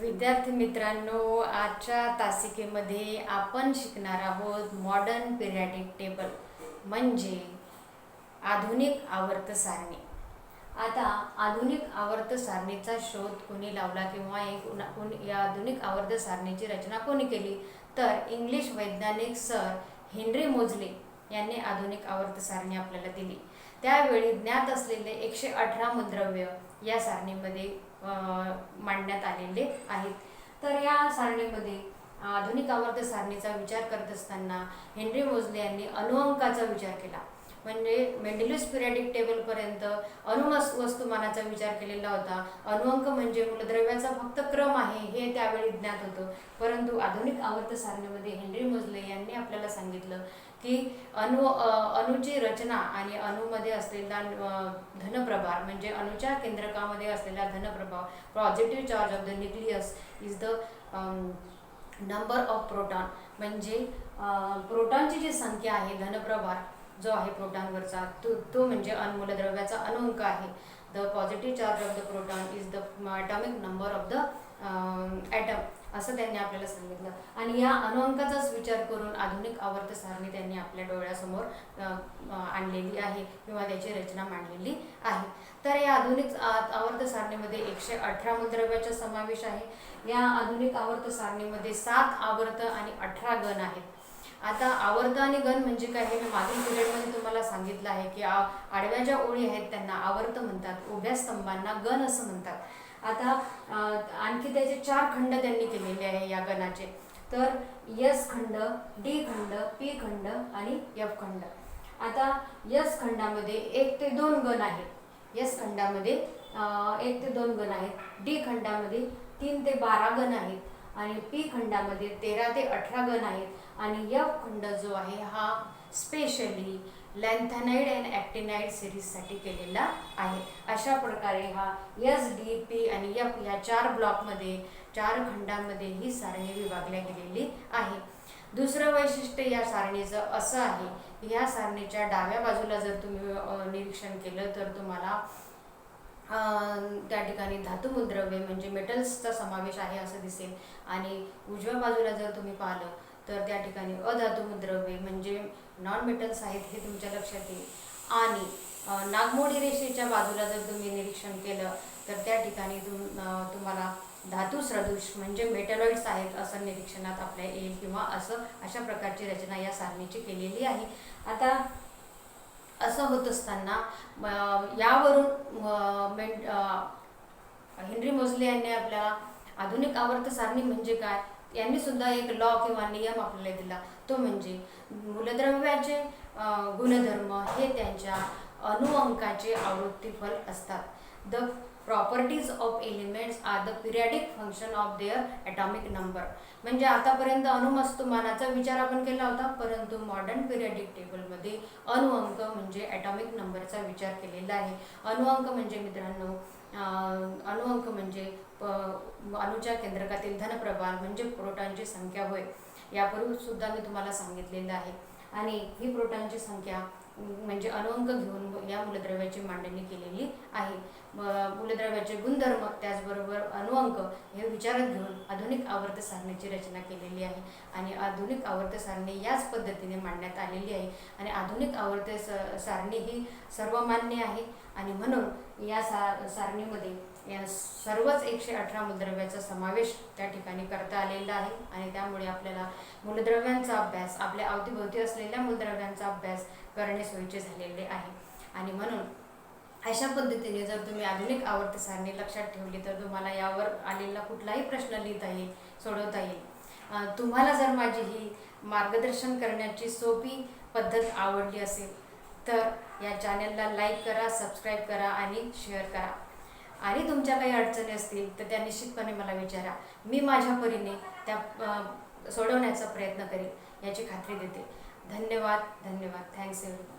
विद्यार्थी मित्रांनो आजच्या तासिकेमध्ये आपण शिकणार आहोत मॉडर्न पिरियडिक टेबल म्हणजे आधुनिक आवर्त सारणी. आता आधुनिक आवर्त सारणीचा शोध कोणी लावला किंवा एक उना- या आधुनिक आवर्त सारणीची रचना कोणी केली? तर इंग्लिश वैज्ञानिक सर हेनरी मोजले यांनी आधुनिक आवर्त सारणी आपल्याला दिली. त्यावेळी ज्ञात असलेले एकशे अठरा मुद्रव्य या सारणीमध्ये मांडण्यात आलेले आहेत. तर या सारणीमध्ये आधुनिक आवर्त सारणीचा विचार करत असताना हेनरी मोजले यांनी अनुअंकाचा विचार केला. म्हणजे मेंडेलियस पिरियडिक टेबलपर्यंत अणुमस वस्तुमानाचा विचार केलेला होता. अणुअंक म्हणजे मूलद्रव्याचा फक्त क्रम आहे हे त्यावेळी ज्ञात होतं. परंतु आधुनिक आवर्त सारणीमध्ये हेनरी मोजले यांनी आपल्याला सांगितलं की अणु अणूची अणुची रचना आणि अणुमध्ये असलेला धनप्रभार म्हणजे अणुच्या केंद्रकामध्ये असलेला धनप्रभाव positive charge of the nucleus is the number of proton म्हणजे प्रोटॉनची जी संख्या आहे धनप्रभार जो आहे प्रोटॉनवरचा तो तो म्हणजे अणुमूलद्रव्याचा अणुअंक आहे. The positive charge of the proton is the atomic number of the atom असं त्यांनी आपल्याला सांगितलं. आणि या अणुअंकाचाच विचार करून आधुनिक आवर्त सारणी त्यांनी आपल्या डोळ्यासमोर आणलेली आहे किंवा त्याची रचना मांडलेली आहे. तर या आधुनिक आ- आवर्त सारणीमध्ये एकशे अठरा मूलद्रव्याचा समावेश आहे. या आधुनिक आवर्त सारणीमध्ये सात आवर्त आणि अठरा गण आहेत. आता आवर्त आणि गण म्हणजे काय हे मी मागील पिरियडमध्ये तुम्हाला सांगितलं आहे की आ- आडव्या ज्या ओळी आहेत त्यांना आवर्त म्हणतात उभ्या स्तंभांना गण असं म्हणतात. आता आणखी त्याचे चार खंड त्यांनी केलेले आहे या गणाचे. तर यस खंड डी खंड पी खंड आणि यफ खंड. आता यस खंडामध्ये एक ते दोन गण आहेत. यस खंडामध्ये एक ते दोन गण आहेत. डी खंडामध्ये तीन ते बारा गण आहेत. आणि पी खंडामध्ये तेरा ते अठरा गण आहेत. आणि यफ खंड जो आहे हा स्पेशली लॅन्थॅनाइड अँड ॲक्टिनाईड सिरीजसाठी केलेला आहे. अशा प्रकारे हा एस डी पी आणि यफ या चार ब्लॉकमध्ये चार खंडांमध्ये ही सारणी विभागल्या गेलेली आहे. दुसरं वैशिष्ट्य या सारणीचं असं आहे या सारणीच्या डाव्या बाजूला जर तुम्ही निरीक्षण केलं तर तुम्हाला त्या ठिकाणी धातुमुद्रव्ये म्हणजे मेटल्सचा समावेश आहे असं दिसेल. आणि उजव्या बाजूला जर तुम्ही पाहिलं तर त्या ठिकाणी अधातुमुद्रव्ये म्हणजे नॉन मेटल्स आहेत हे तुमच्या लक्षात येईल. आणि नागमोडी रेषेच्या बाजूला जर तुम्ही निरीक्षण केलं तर त्या ठिकाणी तुम तुम्हाला धातू सदृश म्हणजे मेटलॉइड्स आहेत असं निरीक्षणात आपल्या येईल किंवा असं अशा प्रकारची रचना या सारणीची केलेली आहे. आता असं होत असताना यावरून म, हेनरी मोजले यांनी आपल्याला आधुनिक आवर्त सारणी म्हणजे काय? यांनी सुद्धा एक लॉ किंवा नियम आपल्याला दिला. तो म्हणजे मूलद्रव्याचे गुणधर्म हे त्यांच्या अनुअंकाचे आवृत्तीफल असतात. The properties of elements are the periodic function of their atomic number म्हणजे आतापर्यंत अणुमस्तुमानाचा विचार आपण केला होता परंतु मॉडर्न पिरियडिक टेबलमध्ये अणुअंक म्हणजे ॲटॉमिक नंबरचा विचार केलेला आहे. अणुअंक म्हणजे मित्रांनो अणुअंक म्हणजे प- अणुच्या केंद्रकातील धनप्रभार म्हणजे प्रोटॉनची संख्या होय यापूर्वी सुद्धा मी तुम्हाला सांगितलेलं आहे. आणि ही प्रोटॉनची संख्या म्हणजे अणुअंक घेऊन या मूलद्रव्याची मांडणी केलेली आहे. म- मूलद्रव्याचे गुणधर्म त्याचबरोबर अणुअंक हे विचारात घेऊन आधुनिक आवर्त सारणीची रचना केलेली आहे आणि आधुनिक आवर्त सारणी याच पद्धतीने मांडण्यात आलेली आहे. आणि आधुनिक आवर्त स सारणी ही सर्वमान्य आहे आणि म्हणून या सा सारणीमध्ये या सर्वच एकशे अठरा मूलद्रव्याचा समावेश त्या ठिकाणी करता आलेला आहे आणि त्यामुळे आपल्याला मूलद्रव्यांचा अभ्यास आपल्या अवतीभोवती असलेल्या मूलद्रव्यांचा अभ्यास करणे सोयीचे झालेले आहे. आणि म्हणून अशा पद्धतीने जर तुम्ही आधुनिक आवडते सारणी लक्षात ठेवली तर तुम्हाला यावर आलेला कुठलाही प्रश्न लिहिता येईल सोडवता येईल. तुम्हाला जर माझी ही मार्गदर्शन करण्याची सोपी पद्धत आवडली असेल तर या चॅनलला लाईक करा सबस्क्राईब करा आणि शेअर करा. आणि तुमच्या काही अडचणी असतील तर त्या निश्चितपणे मला विचारा. मी माझ्या परीने त्या सोडवण्याचा प्रयत्न करेन याची खात्री देते. धन्यवाद धन्यवाद. Thanks every